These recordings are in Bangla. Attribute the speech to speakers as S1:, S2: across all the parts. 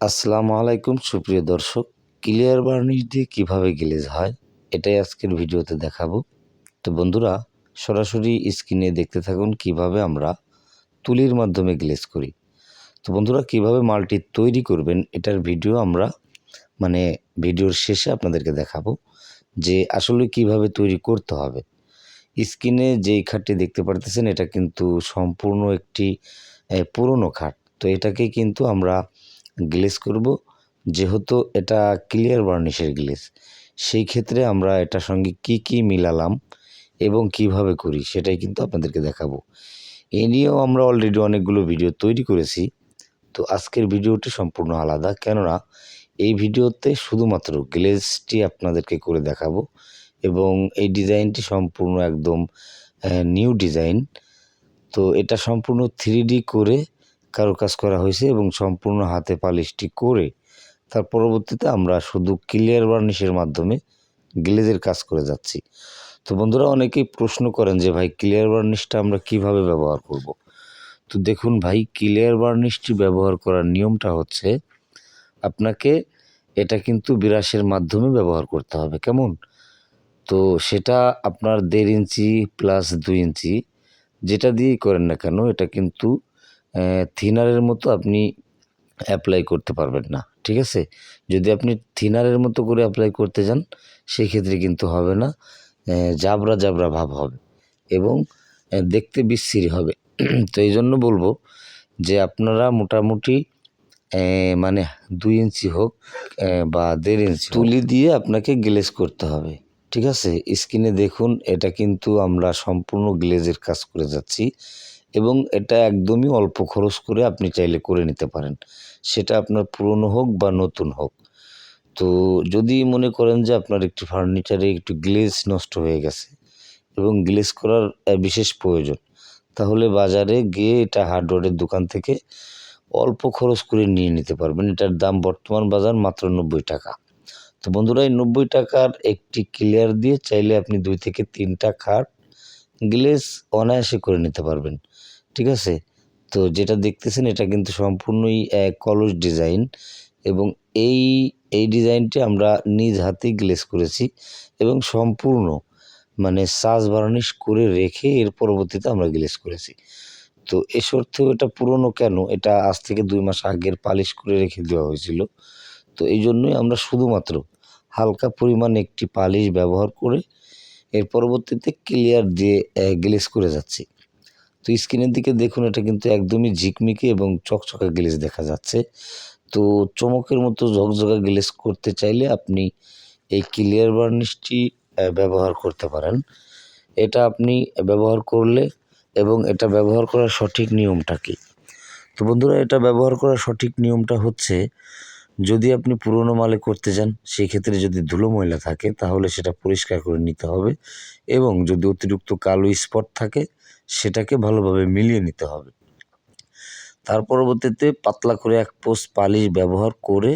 S1: আসসালামু আলাইকুম, সুপ্রিয় দর্শক। ক্লিয়ার বার্নিশ দিয়ে কীভাবে গ্লেজ হয়, এটাই আজকের ভিডিওতে দেখাবো। তো বন্ধুরা, সরাসরি স্ক্রিনে দেখতে থাকুন কীভাবে আমরা তুলির মাধ্যমে গ্লেজ করি। তো বন্ধুরা, কীভাবে মালটি তৈরি করবেন, এটার ভিডিও আমরা মানে ভিডিওর শেষে আপনাদেরকে দেখাবো যে আসলে কীভাবে তৈরি করতে হবে। স্ক্রিনে যেই খাটটি দেখতে পারতেছেন, এটা কিন্তু সম্পূর্ণ একটি পুরনো খাট। তো এটাকে কিন্তু আমরা গ্লেজ করব। যেহেতু এটা ক্লিয়ার বার্নিশের গ্লেজ, সেই ক্ষেত্রে আমরা এটার সঙ্গে কি কি মিলালাম এবং কীভাবে করি সেটাই কিন্তু আপনাদেরকে দেখাবো। এ নিয়েও আমরা অলরেডি অনেকগুলো ভিডিও তৈরি করেছি। তো আজকের ভিডিওটি সম্পূর্ণ আলাদা, কেননা এই ভিডিওতে শুধুমাত্র গ্লেজটি আপনাদেরকে করে দেখাবো এবং এই ডিজাইনটি সম্পূর্ণ একদম নিউ ডিজাইন তো এটা সম্পূর্ণ থ্রি করে কারুকাজ করা হয়েছে এবং সম্পূর্ণ হাতে পালিশটি করে তার পরবর্তীতে আমরা শুধু ক্লিয়ার বার্নিশের মাধ্যমে গ্লেজের কাজ করে যাচ্ছি। তো বন্ধুরা, অনেকেই প্রশ্ন করেন যে ভাই, ক্লিয়ার বার্নিশটা আমরা কীভাবে ব্যবহার করব। তো দেখুন ভাই, ক্লিয়ার বার্নিশটি ব্যবহার করার নিয়মটা হচ্ছে আপনাকে এটা কিন্তু বিরাশের মাধ্যমে ব্যবহার করতে হবে। কেমন? তো সেটা আপনার দেড় ইঞ্চি প্লাস দুই ইঞ্চি, যেটা দিয়েই করেন না কেন, এটা কিন্তু থিনারের মতো আপনি অ্যাপ্লাই করতে পারবেন না, ঠিক আছে? যদি আপনি থিনারের মতো করে অ্যাপ্লাই করতে যান সেই ক্ষেত্রে কিন্তু হবে না জাবরা জাবরা ভাব হবে এবং দেখতে বিশ্রী হবে। তো এই জন্য বলব যে আপনারা মোটামুটি মানে দুই ইঞ্চি হোক বা দেড় ইঞ্চি তুলি দিয়ে আপনাকে গ্লেজ করতে হবে, ঠিক আছে? স্ক্রিনে দেখুন, এটা কিন্তু আমরা সম্পূর্ণ গ্লেজের কাজ করে যাচ্ছি। এবং এটা একদমই অল্প খরচ করে আপনি চাইলে করে নিতে পারেন। সেটা আপনার পুরনো হোক বা নতুন হোক। তো যদি মনে করেন যে আপনার একটি ফার্নিচারে একটু গ্লেজ নষ্ট হয়ে গেছে এবং গ্লেজ করার বিশেষ প্রয়োজন, তাহলে বাজারে গিয়ে এটা হার্ডওয়্যারের দোকান থেকে অল্প খরচ করে নিয়ে নিতে পারবেন। এটার দাম বর্তমান বাজার মাত্র নব্বই টাকা। তো বন্ধুরা, এই নব্বই টাকার একটি ক্লিয়ার দিয়ে চাইলে আপনি দুই থেকে তিনটা খাট গ্লেজ অনায়াসে করে নিতে পারবেন, ঠিক আছে? তো যেটা দেখতেছেন এটা কিন্তু সম্পূর্ণই এক কলস ডিজাইন এবং এই এই ডিজাইনটি আমরা নিজ হাতেই গ্লেজ করেছি এবং সম্পূর্ণ মানে সাজ বার্নিশ করে রেখে এর পরবর্তীতে আমরা গ্লেজ করেছি। তো এ সত্ত্বেও এটা পুরনো কেন? এটা আজ থেকে দুই মাস আগের পালিশ করে রেখে দেওয়া হয়েছিল। তো এই জন্যই আমরা শুধুমাত্র হালকা পরিমাণ একটি পালিশ ব্যবহার করে এর পরবর্তীতে ক্লিয়ার দিয়ে গ্লেজ করে যাচ্ছি। তো স্ক্রিনের দিকে দেখুন, এটা কিন্তু একদমই ঝিকমিকে এবং চকচকা গ্লেজ দেখা যাচ্ছে। তো চমকের মতো ঝকঝকা গ্লেজ করতে চাইলে আপনি এই ক্লিয়ার বার্নিশটি ব্যবহার করতে পারেন। এটা আপনি ব্যবহার করলে এবং এটা ব্যবহার করার সঠিক নিয়মটা কী? তো বন্ধুরা, এটা ব্যবহার করার সঠিক নিয়মটা হচ্ছে যদি আপনি পুরনো মালে করতে চান সেই ক্ষেত্রে যদি ধুলো ময়লা থাকে, তাহলে সেটা পরিষ্কার করে নিতে হবে এবং যদি অতিরিক্ত কালো স্পট থাকে, সেটাকে ভালোভাবে মিলিয়ে নিতে হবে। তার পরবর্তীতে পাতলা করে এক পোস্ট পালিশ ব্যবহার করে,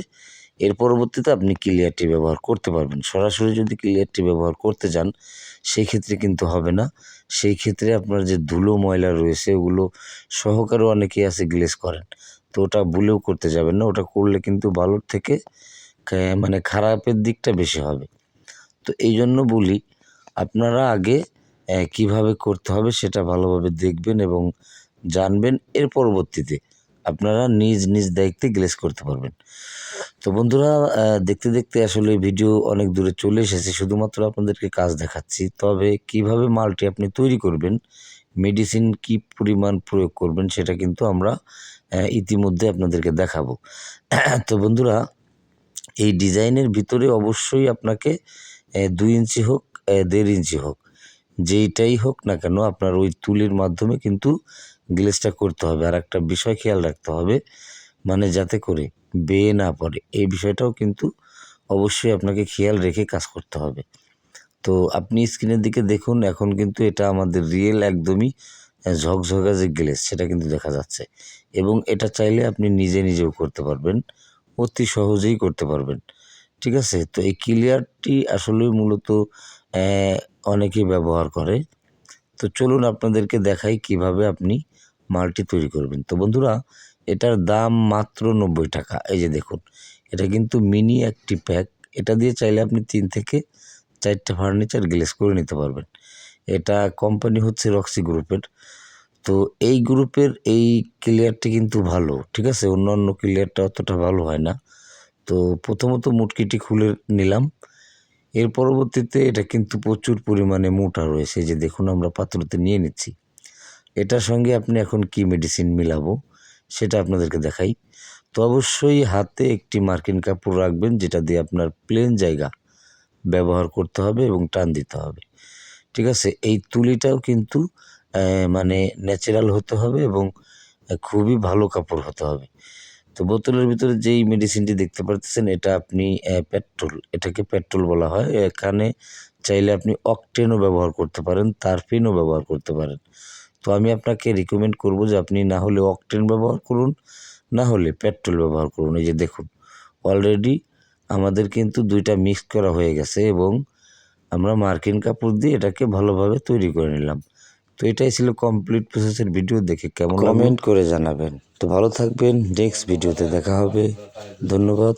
S1: এর পরবর্তীতে আপনি ক্লিয়ারটি ব্যবহার করতে পারবেন। সরাসরি যদি ক্লিয়ারটি ব্যবহার করতে যান সেই ক্ষেত্রে কিন্তু হবে না। সেই ক্ষেত্রে আপনার যে ধুলো ময়লা রয়েছে, ওগুলো সহকারে অনেকেই আছে গ্লেস করেন। তো ওটা ভুলেও করতে যাবেন না। ওটা করলে কিন্তু ভালোর থেকে মানে খারাপের দিকটা বেশি হবে। তো এই জন্য বলি, আপনারা আগে কীভাবে করতে হবে সেটা ভালোভাবে দেখবেন এবং জানবেন। এর পরবর্তীতে আপনারা নিজ নিজ দায়িত্বে গ্লেস করতে পারবেন। তো বন্ধুরা দেখতে দেখতে আসলে ভিডিও অনেক দূরে চলে এসেছে। শুধুমাত্র আপনাদেরকে কাজ দেখাচ্ছি। তবে কীভাবে মালটি আপনি তৈরি করবেন মেডিসিন কি পরিমাণ প্রয়োগ করবেন সেটা কিন্তু আমরা ইতিমধ্যে আপনাদেরকে দেখাবো। তো বন্ধুরা, এই ডিজাইনের ভিতরে অবশ্যই আপনাকে দুই ইঞ্চি হোক দেড় ইঞ্চি হোক, যেইটাই হোক না কেন আপনার ওই তুলির মাধ্যমে কিন্তু গ্লেজটা করতে হবে। আর একটা বিষয় খেয়াল রাখতে হবে মানে যাতে করে বেয়ে না পড়ে। এই বিষয়টাও কিন্তু অবশ্যই আপনাকে খেয়াল রেখে কাজ করতে হবে। তো আপনি স্ক্রিনের দিকে দেখুন, এখন কিন্তু এটা আমাদের রিয়েল একদমই ঝকঝকা যে গ্লেজ সেটা কিন্তু দেখা যাচ্ছে। এবং এটা চাইলে আপনি নিজে নিজেও করতে পারবেন, অতি সহজেই করতে পারবেন। ঠিক আছে? তো এই ক্লিয়ারটি আসলে মূলত অনেকেই ব্যবহার করে। তো চলুন আপনাদেরকে দেখাই কীভাবে আপনি মালটি তৈরি করবেন। তো বন্ধুরা, এটার দাম মাত্র নব্বই টাকা। এই যে দেখুন, এটা কিন্তু মিনি একটি প্যাক এটা দিয়ে চাইলে আপনি তিন থেকে চারটে ফার্নিচার গ্লেস করে নিতে পারবেন। এটা কোম্পানি হচ্ছে রক্সি গ্রুপের তো এই গ্রুপের এই ক্লিয়ারটি কিন্তু ভালো, ঠিক আছে? অন্যান্য ক্লিয়ারটা অতটা ভালো হয় না। তো প্রথমত মুটকিটি খুলে নিলাম। এর পরবর্তীতে এটা কিন্তু প্রচুর পরিমাণে মোটা রয়েছে। যে দেখুন, আমরা পাত্রতে নিয়ে নিচ্ছি। এটার সঙ্গে আপনি এখন কি মেডিসিন মিলাবো, সেটা আপনাদেরকে দেখাই। তো অবশ্যই হাতে একটি মার্কিন কাপড় রাখবেন, যেটা দিয়ে আপনার প্লেন জায়গা ব্যবহার করতে হবে এবং টান দিতে হবে। ঠিক আছে? এই তুলিটাও কিন্তু মানে ন্যাচারাল হতে হবে এবং খুবই ভালো কাপড় হতে হবে। তো বোতলের ভিতরে যেই মেডিসিনটি দেখতে পাচ্ছেন এটা আপনি পেট্রোল এটাকে পেট্রোল বলা হয়। এখানে চাইলে আপনি অকটেনও ব্যবহার করতে পারেন, তারপিনও ব্যবহার করতে পারেন। তো আমি আপনাকে রিকমেন্ড করব যে আপনি না হলে অকটেন ব্যবহার করুন, না হলে পেট্রোল ব্যবহার করুন। এই যে দেখুন অলরেডি আমাদের কিন্তু দুইটা মিক্স করা হয়ে গেছে এবং আমরা মার্কিন কাপড় দিয়ে এটাকে ভালোভাবে তৈরি করে নিলাম। তো এটাই ছিল কমপ্লিট প্রসেসের ভিডিও দেখে কেমন কমেন্ট করে জানাবেন। তো ভালো থাকবেন নেক্সট ভিডিওতে দেখা হবে। ধন্যবাদ।